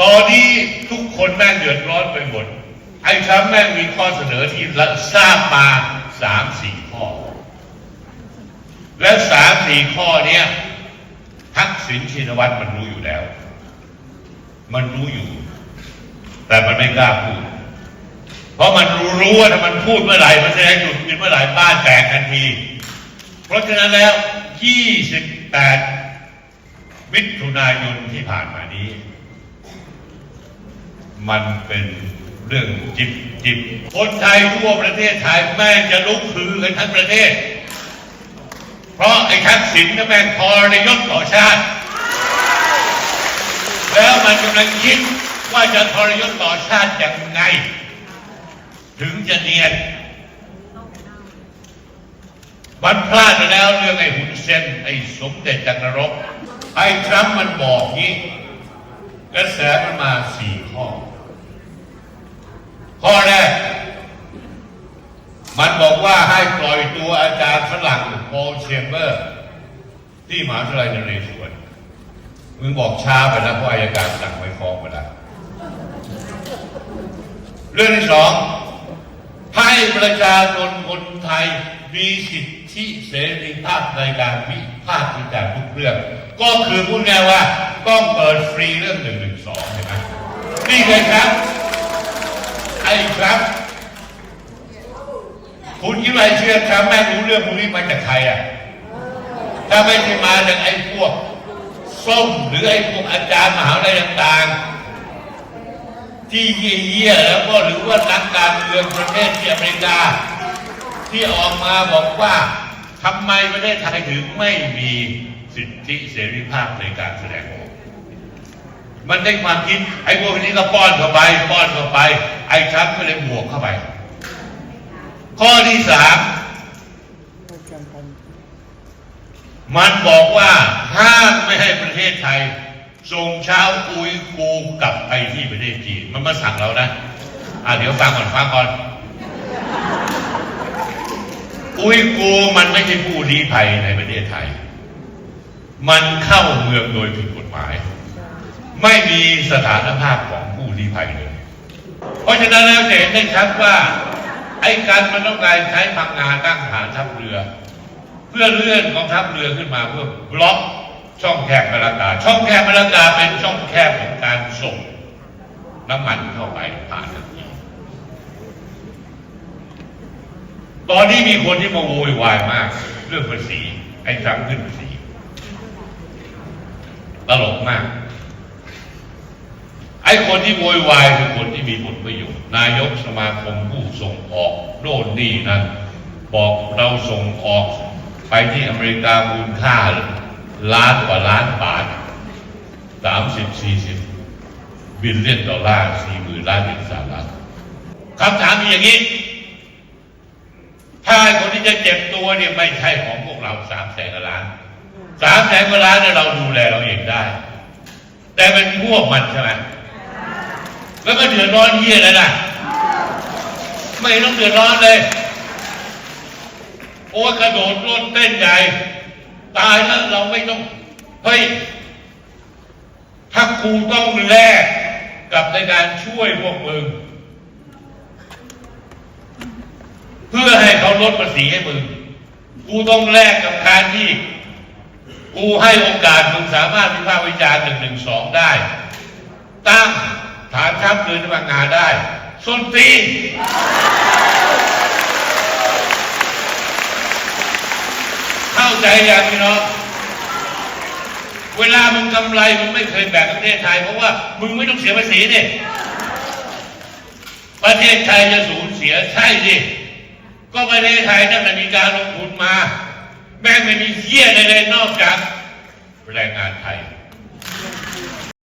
ตอนนี้ทุกคนแม่งเดือดร้อนไปหมด ไอ้ทรัมป์แม่งมีข้อเสนอที่ทราบมาสามสี่ข้อ และสามสี่ข้อเนี้ยทักษิณชินวัตรมันรู้อยู่แล้ว มันรู้อยู่ แต่มันไม่กล้าพูด เพราะมันรู้รู้ว่าถ้ามันพูดเมื่อไหร่ มันจะได้หยุดกินเมื่อไหร่บ้านแตกทันที เพราะฉะนั้นแล้ว 28 มิถุนายนที่ผ่านมานี้ มันเป็นเรื่องจิบจิบคนไทยทั่วประเทศไทยแม่งจะลุกฮือกันทั้งประเทศ เพราะไอ้ทักษิณก็แม่งพอในยศต่อชาติ แล้วมันกำลังคิดว่าจะทรยศต่อชาติอย่างไง ถึงจะเนียนมันพลาดแล้วเรื่องไอ้หุ่นเซนไอ้สมเด็จจักรนรกไอ้ทรัมป์มันบอกงี้กระแสมันมาสี่ข้อ ข้อแรก มันบอกว่าให้ปล่อยตัวอาจารย์ฝรั่งโพลเชมเบอร์ ที่มหาวิทยาลัยนเรศวรมึงบอกช้าไปแล้วเพราะอายการสั่งไว้ฟ้องไปแล้วเรื่องที่สองให้ประชาชนคนไทยมีสิทธิเสรีภาพในการวิพากษ์วิจารณ์ทุกเรื่อง ก็คือพูดง่ายว่าต้องเปิดฟรีเรื่องหนึ่งหนึ่งสองใช่ไหมนี่เลยครับ ครับ คุณคิดว่าไอ้เชื่อครับแม่รู้เรื่องพวกนี้มาจากใครอะ ถ้าไม่ใช่มาจากไอ้พวกส้มหรือไอ้พวกอาจารย์มหาวิทยาลัยต่างๆ ที่เยี่ยๆแล้วก็หรือว่านักการเมืองประเทศที่อเมริกา ที่ออกมาบอกว่าทำไมประเทศไทยถึงไม่มีสิทธิเสรีภาพในการแสดงออกมันได้ความคิดไอ้พวกนี้ก็ป้อนเข้าไปป้อนเข้าไป ไอ้ชักก็เลยบวกเข้าไป ข้อที่สามมันบอกว่าห้ามไม่ให้ประเทศไทยส่งชาวอุยกูกลับไปที่ประเทศจีนมันมาสั่งเรานะอะเดี๋ยวฟังก่อนฟังก่อน อุยกูมันไม่ใช่ผู้ลี้ภัยในประเทศไทย มันเข้าเมืองโดยผิดกฎหมาย ไม่มีสถานภาพของผู้ลี้ภัยเลย เพราะฉะนั้นแล้วจะเห็นได้ชัดว่า ไอ้การมันต้องการใช้พังงานตั้งฐานทัพเรือ เพื่อเลื่อนกองทัพเรือขึ้นมาเพื่อบล็อกช่องแคบมรากาช่องแคบมรากาเป็นช่องแคบของการส่งน้ำมันเข้าไปผ่านทันทีตอนนี้มีคนที่มาโวยวายมาก เรื่องภาษีไอ้ทรัมป์ขึ้นภาษีตลกมาก อ้คนที่โวยวายคือคนที่มีผลประโยชน์นายกสมาคมผู้ส่งออกโน่นนี่นั่นบอกเราส่งออกไปที่อเมริกามูลค่าล้านกว่าล้านบาทสามสิบสี่สิบบิลเลียนดอลลาร์สี่หมื่นล้านเหรียญสหรัฐคำถามมีอย่างนี้ ถ้าไอ้คนที่จะเจ็บตัวเนี่ยไม่ใช่ของพวกเราสามแสนกว่าล้านสามแสนกว่าล้านเนี่ยเราดูแลเราเองได้ แต่เป็นพวกมันใช่ไหม แล้วก็เดือดร้อนเยี่ยเลยนะไม่ต้องเดือดร้อนเลย โอ้กระโดดโลดเต้นใหญ่ ตายแล้วเราไม่ต้อง เฮ้ย ถ้ากูต้องแลกกับในการช่วยพวกมึง เพื่อให้เขาลดภาษีให้มึง กูต้องแลกกับการที่ กูให้โอกาสมึงสามารถวิพากษ์วิจารณ์หนึ่งหนึ่งสองได้ ตั้ง ฐานทัพเรือนบางงานได้ ส้นตีนเข้าใจยังพี่น้องเวลามึงกำไรมึงไม่เคยแบ่งประเทศไทย เพราะว่ามึงไม่ต้องเสียภาษีนี่ประเทศไทยจะสูญเสียใช่สิก็ประเทศไทยนั่นแหละมีการลงทุนมา แม่งไม่มีเหี้ยอะไรนอกจากแรงงานไทย